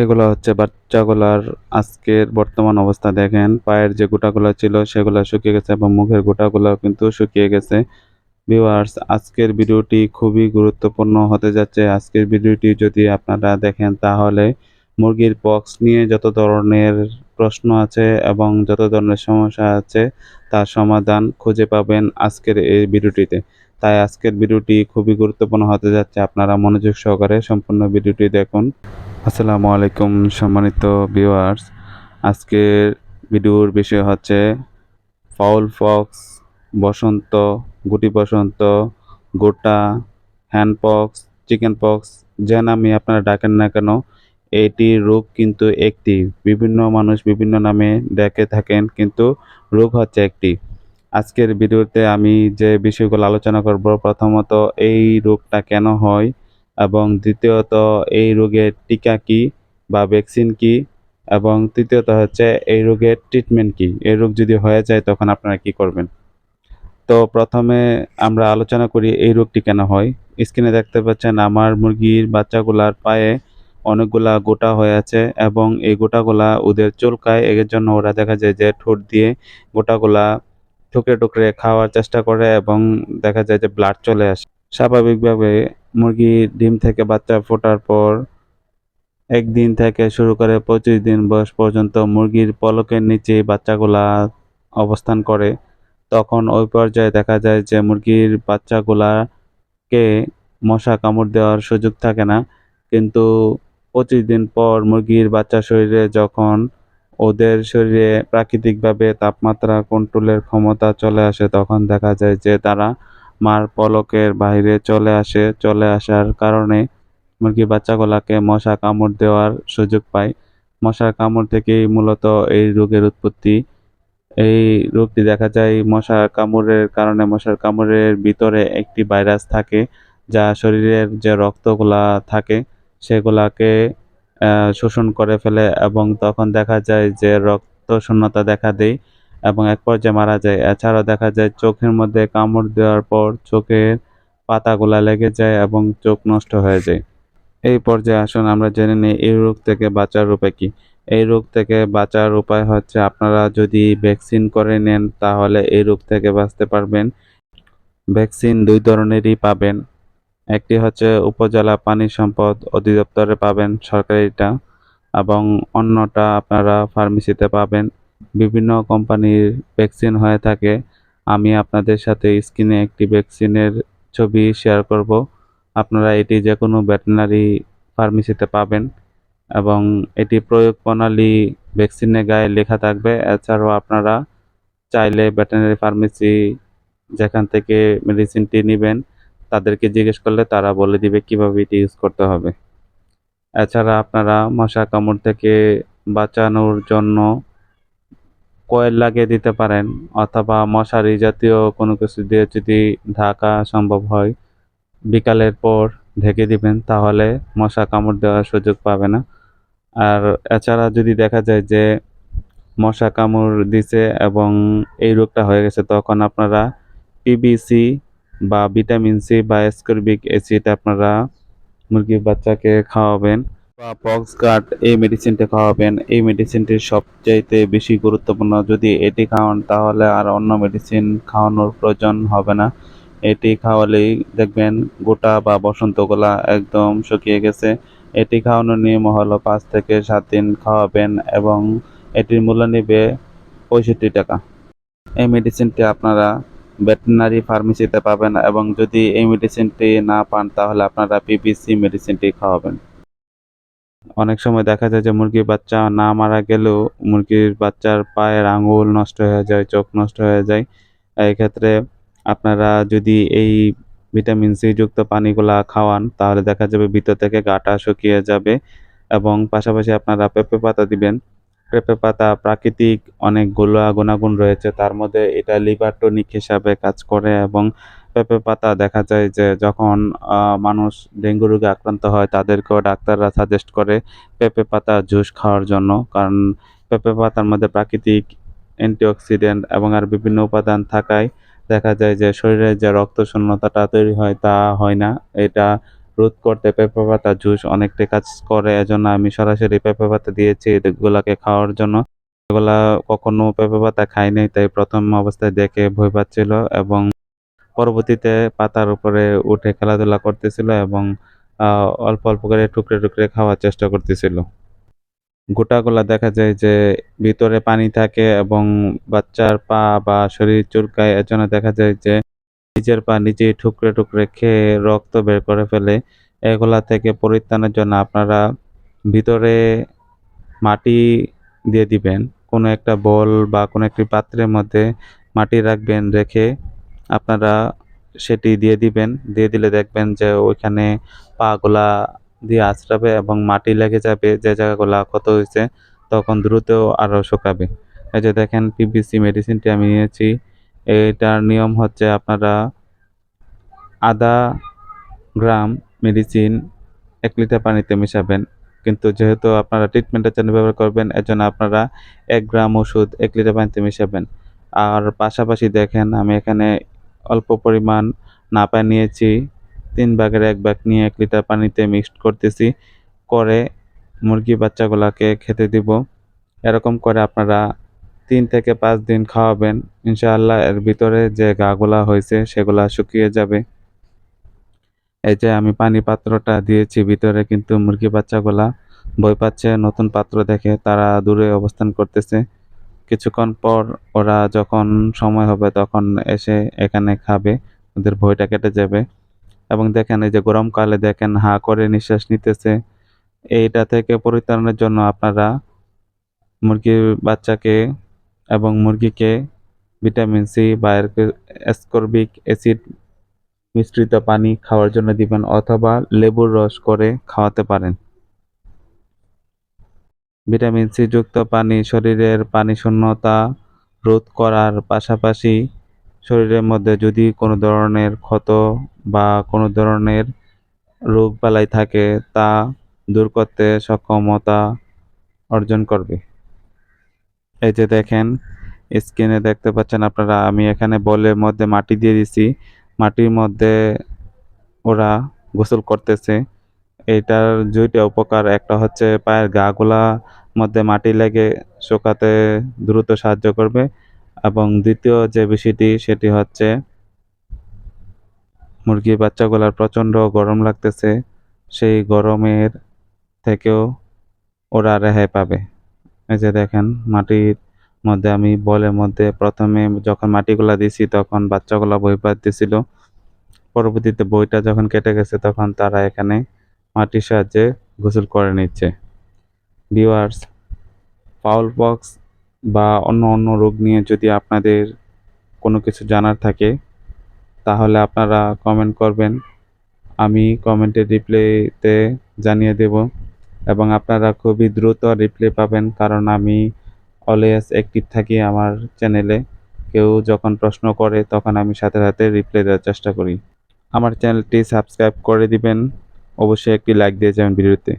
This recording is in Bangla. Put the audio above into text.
এগুলো হচ্ছে বাচ্চাগুলার আজকের বর্তমান অবস্থা দেখেন। পায়ের যে গোটাগুলো ছিল সেগুলো শুকিয়ে গেছে এবং মুখের গোটাগুলো কিন্তু শুকিয়ে গেছে। ভিউয়ার্স আজকের ভিডিওটি খুবই গুরুত্বপূর্ণ হতে যাচ্ছে। আজকের ভিডিওটি যদি আপনারা দেখেন তাহলে মুরগির পক্স নিয়ে যত ধরনের প্রশ্ন আছে এবং যত ধরনের সমস্যা আছে তার সমাধান খুঁজে পাবেন আজকের এই ভিডিওটিতে। তাই আজকের ভিডিওটি খুবই গুরুত্বপূর্ণ হতে যাচ্ছে। আপনারা মনোযোগ সহকারে সম্পূর্ণ ভিডিওটি দেখুন। আসসালামু আলাইকুম, সম্মানিত ভিউয়ার্স আজকের ভিডিওর বিষয় হচ্ছে ফাউল ফক্স, বসন্ত, গুটি বসন্ত, গোটা হ্যান্ডপক্স চিকেন পক্স যে নামে আপনারা ডাকেন না কেন, এটি রোগ কিন্তু একটি। বিভিন্ন মানুষ বিভিন্ন নামে ডেকে থাকেন, কিন্তু রোগ হচ্ছে একটি। আজকের ভিডিওতে আমি যে বিষয়গুলো আলোচনা করব, প্রথমত এই রোগটা কেন হয় এবং দ্বিতীয়ত এই রোগের টিকা কি বা ভ্যাকসিন কি? এবং তৃতীয়ত হচ্ছে এই রোগের ট্রিটমেন্ট কি? এই রোগ যদি হয়ে যায় তখন আপনারা কি করবেন? তো প্রথমে আমরা আলোচনা করি এই রোগটি কেন হয়। স্ক্রিনে দেখতে পাচ্ছেন আমার মুরগির বাচ্চাগুলার পায়ে অনেকগুলা গোটা হয়ে আছে এবং এই গোটাগুলা ওদের চুলকায়। এর জন্য ওরা দেখা যায় যে ঠোঁট দিয়ে গোটাগুলা ঠুকরে টুকরে খাওয়ার চেষ্টা করে এবং দেখা যায় যে ব্লাড চলে আসে। স্বাভাবিকভাবে মুরগি ডিম থেকে বাচ্চা ফোটার পর একদিন থেকে শুরু করে পঁচিশ দিন বয়স পর্যন্ত মুরগির পলকের নিচে বাচ্চাগুলা অবস্থান করে। তখন ওই পর্যায়ে দেখা যায় যে মুরগির বাচ্চাগুলাকে মশা কামড় দেওয়ার সুযোগ থাকে না। কিন্তু পঁচিশ দিন পর মুরগির বাচ্চা শরীরে যখন ওদের শরীরে প্রাকৃতিকভাবে তাপমাত্রা কন্ট্রোলের ক্ষমতা চলে আসে, তখন দেখা যায় যে তারা মার পলকের বাইরে চলে আসে, চলে আসার কারণে মুরগি বাচ্চাগুলাকে মশা কামড় দেওয়ার সুযোগ পায়। মশার কামড় থেকেই মূলত এই রোগের উৎপত্তি। এই রোগটি দেখা যায় মশার কামড়ের কারণে, মশার কামড়ের ভিতরে একটি ভাইরাস থাকে যা শরীরের যে রক্তগুলা থাকে সেগুলাকে শোষণ করে ফেলে এবং তখন দেখা যায় যে রক্ত শূন্যতা দেখা দেয়। এবং এক পর্যায়ে মারা যায়। এছাড়াও দেখা যায় চোখের মধ্যে কামড় দেওয়ার পর চোখের পাতাগুলা লেগে যায় এবং চোখ নষ্ট হয়ে যায়। এই পর্যায়ে আসুন, আমরা জেনে নিই এই রোগ থেকে বাঁচার উপায় কি। এই রোগ থেকে বাঁচার উপায় হচ্ছে আপনারা যদি ভ্যাকসিন করে নেন, তাহলে এই রোগ থেকে বাঁচতে পারবেন। ভ্যাকসিন দুই ধরনেরই পাবেন। একটি হচ্ছে উপজেলা পানি সম্পদ অধিদপ্তরে পাবেন সরকারিটা এবং অন্যটা আপনারা ফার্মেসিতে পাবেন। বিভিন্ন কোম্পানির ভ্যাকসিন হয়ে থাকে, আমি আপনাদের সাথে স্ক্রিনে একটি ভ্যাকসিনের ছবি শেয়ার করব। আপনারা এটি যে কোনো ভেটেরিনারি ফার্মেসিতে পাবেন এবং এটি প্রয়োগ প্রণালী ভ্যাকসিনের গায়ে লেখা থাকবে। এছাড়াও আপনারা চাইলে ভেটেনারি ফার্মেসি যেখান থেকে মেডিসিনটি নেবেন, তাদেরকে জিজ্ঞেস করলে তারা বলে দিবে কীভাবে এটি ইউজ করতে হবে। এছাড়া আপনারা মশা কামড় থেকে বাঁচানোর জন্য কয়েল লাগিয়ে দিতে পারেন অথবা মশারি জাতীয় কোনো কিছু দিয়ে যদি ঢাকা সম্ভব হয়, বিকালের পর ঢেকে দিবেন, তাহলে মশা কামড় দেওয়ার সুযোগ পাবে না। আর এছাড়া যদি দেখা যায় যে মশা কামড় দিছে এবং এই রোগটা হয়ে গেছে, তখন আপনারা পিবিসি বা ভিটামিন সি বা স্করবিক অ্যাসিড আপনারা মুরগির বাচ্চাকে খাওয়াবেন। বা পক্স গার্ড এই মেডিসিনটা খাওয়াবেন। এই মেডিসিনটি সবচাইতে বেশি গুরুত্বপূর্ণ। যদি এটি খাওয়ান, তাহলে আর অন্য মেডিসিন খাওয়ানোর প্রয়োজন হবে না। এটি খাওয়ালেই দেখবেন গোটা বা বসন্তগুলা একদম শুকিয়ে গেছে। এটি খাওয়ানোর নিয়ম হলো পাঁচ থেকে সাত দিন খাওয়াবেন এবং এটির মূল্য নেবে পঁয়ষট্টি টাকা। এই মেডিসিনটি আপনারা ভেটেরিনারি ফার্মেসিতে পাবেন এবং যদি এই মেডিসিনটি না পান, তাহলে আপনারা পিপিসি মেডিসিনটি খাওয়াবেন। অনেক সময় দেখা যায় যে মুরগির বাচ্চা না মারা গেলেও মুরগির বাচ্চার পায়ের আঙুল নষ্ট হয়ে যায়, চোখ নষ্ট হয়ে যায়। এই ক্ষেত্রে আপনারা যদি এই ভিটামিন সি যুক্ত পানিগুলা খাওয়ান, তাহলে দেখা যাবে ভিতর থেকে গাটা শুকিয়ে যাবে এবং পাশাপাশি আপনারা পেঁপে পাতা দিবেন। পেঁপে পাতা প্রাকৃতিক অনেক অনেকগুলো গুণাগুণ রয়েছে, তার মধ্যে এটা লিভার টনিক হিসাবে কাজ করে এবং পেঁপে পাতা দেখা যায় যে যখন মানুষ ডেঙ্গু রোগে আক্রান্ত হয়, তাদেরকেও ডাক্তাররা সাজেস্ট করে পেঁপে পাতা জুস খাওয়ার জন্য। কারণ পেঁপে পাতার মধ্যে প্রাকৃতিক অ্যান্টিঅক্সিডেন্ট এবং আর বিভিন্ন উপাদান থাকায় দেখা যায় যে শরীরে যে রক্ত শূন্যতাটা তৈরি হয় তা হয় না। এটা রোধ করতে পেঁপে পাতা জুস অনেকটা কাজ করে। এজন্য আমি সরাসরি পেঁপে পাতা দিয়েছি এগুলাকে খাওয়ার জন্য। এগুলা কখনো পেঁপে পাতা খাই নাই, তাই প্রথম অবস্থায় দেখে ভয় পাচ্ছিল এবং পরবর্তীতে পাতার উপরে উঠে খেলাধুলা করতেছিল এবং অল্প অল্প করে টুকরে টুকরে খাওয়ার চেষ্টা করতেছিল। গোটাগুলা দেখা যায় যে ভিতরে পানি থাকে এবং বাচ্চার পা বা শরীর চুলকায়, এজন্য দেখা যায় যে নিজের পা নিজেই ঠুকরে টুকরে খেয়ে রক্ত বের করে ফেলে। এগুলা থেকে পরিত্রাণের জন্য আপনারা ভিতরে মাটি দিয়ে দিবেন। কোনো একটা বল বা কোনো একটি পাত্রের মধ্যে মাটি রাখবেন রেখে আপনারা সেটি দিয়ে দিবেন। দিয়ে দিলে দেখবেন যে ওইখানে পাগুলা দিয়ে আঁচড়াবে এবং মাটি লেগে যাবে, যে জায়গাগুলা ক্ষত হয়েছে, তখন দ্রুত আরও শুকাবে। এই যে দেখেন পিভিসি মেডিসিনটি আমি নিয়েছি। এটার নিয়ম হচ্ছে আপনারা আধা গ্রাম মেডিসিন এক লিটার পানিতে মেশাবেন। কিন্তু যেহেতু আপনারা ট্রিটমেন্টের জন্য ব্যবহার করবেন, এজন্য আপনারা এক গ্রাম ওষুধ এক লিটার পানিতে মেশাবেন। আর পাশাপাশি দেখেন, আমি এখানে অল্প পরিমাণ নাপা নিয়েছি। তিন ভাগের এক ভাগ নিয়ে এক লিটার পানিতে মিক্সড করতেছি। করে মুরগি বাচ্চাগুলোকে খেতে দিব। এরকম করে আপনারা তিন থেকে পাঁচ দিন খাওয়াবেন। ইনশাআল্লাহ এর ভিতরে যে গাগুলা হয়েছে সেগুলা শুকিয়ে যাবে। এই যে আমি পানি পাত্রটা দিয়েছি, ভিতরে কিন্তু মুরগি বাচ্চাগুলা ভয় পাচ্ছে, নতুন পাত্র দেখে তারা দূরে অবস্থান করতেছে। কিছুক্ষণ পর ওরা যখন সময় হবে তখন এসে এখানে খাবে, ওদের ভয়টা কেটে যাবে। এবং দেখেন এই যে গরমকালে দেখেন হা করে নিঃশ্বাস নিতেছে। এইটা থেকে পরিত্রাণের জন্য আপনারা মুরগির বাচ্চাকে এবং মুরগিকে ভিটামিন সি বা অ্যাসকর্বিক অ্যাসিড মিশ্রিত পানি খাওয়ার জন্য দিবেন অথবা লেবুর রস করে খাওয়াতে পারেন। ভিটামিন সি যুক্ত পানি, শরীরের পানি শূন্যতা রোধ করার পাশাপাশি শরীরের মধ্যে যদি কোনো ধরনের ক্ষত বা কোনো ধরনের রোগ বালাই থাকে, তা দূর করতে সক্ষমতা অর্জন করবে। এই যে দেখেন, স্ক্রিনে দেখতে পাচ্ছেন আপনারা, আমি এখানে বলের মধ্যে মাটি দিয়ে দিছি। মাটির মধ্যে ওরা গোসল করতেছে। এটার দুইটা উপকার, একটা হচ্ছে পায়ের গাগুলা মধ্যে মাটি লেগে শুকাতে দ্রুত সাহায্য করবে এবং দ্বিতীয় যে বিষয়টি, সেটি হচ্ছে মুরগির বাচ্চাগুলার প্রচণ্ড গরম লাগতেছে, সেই গরমের থেকেও ওরা রেহাই পাবে। এই যে দেখেন, মাটির মধ্যে আমি বলের মধ্যে প্রথমে যখন মাটিগুলা দিছি, তখন বাচ্চাগুলা বই পাচ্ছিল পরবর্তীতে বইটা যখন কেটে গেছে, তখন তারা এখানে মাটির সাহায্যে গোসল করে নিচ্ছে। ভিউয়ার্স ফাউল বক্স বা অন্য অন্য রোগ নিয়ে যদি আপনাদের কোনো কিছু জানার থাকে, তাহলে আপনারা কমেন্ট করবেন। আমি কমেন্টের রিপ্লাইতে জানিয়ে দেব এবং আপনারা খুবই দ্রুত রিপ্লাই পাবেন কারণ আমি অলওয়েজ অ্যাক্টিভ থাকি আমার চ্যানেলে কেউ যখন প্রশ্ন করে, তখন আমি সাথে সাথে রিপ্লাই দেওয়ার চেষ্টা করি। আমার চ্যানেলটি সাবস্ক্রাইব করে দিবেন। অবশ্যই একটি লাইক দিয়ে যাবেন ভিডিওতে।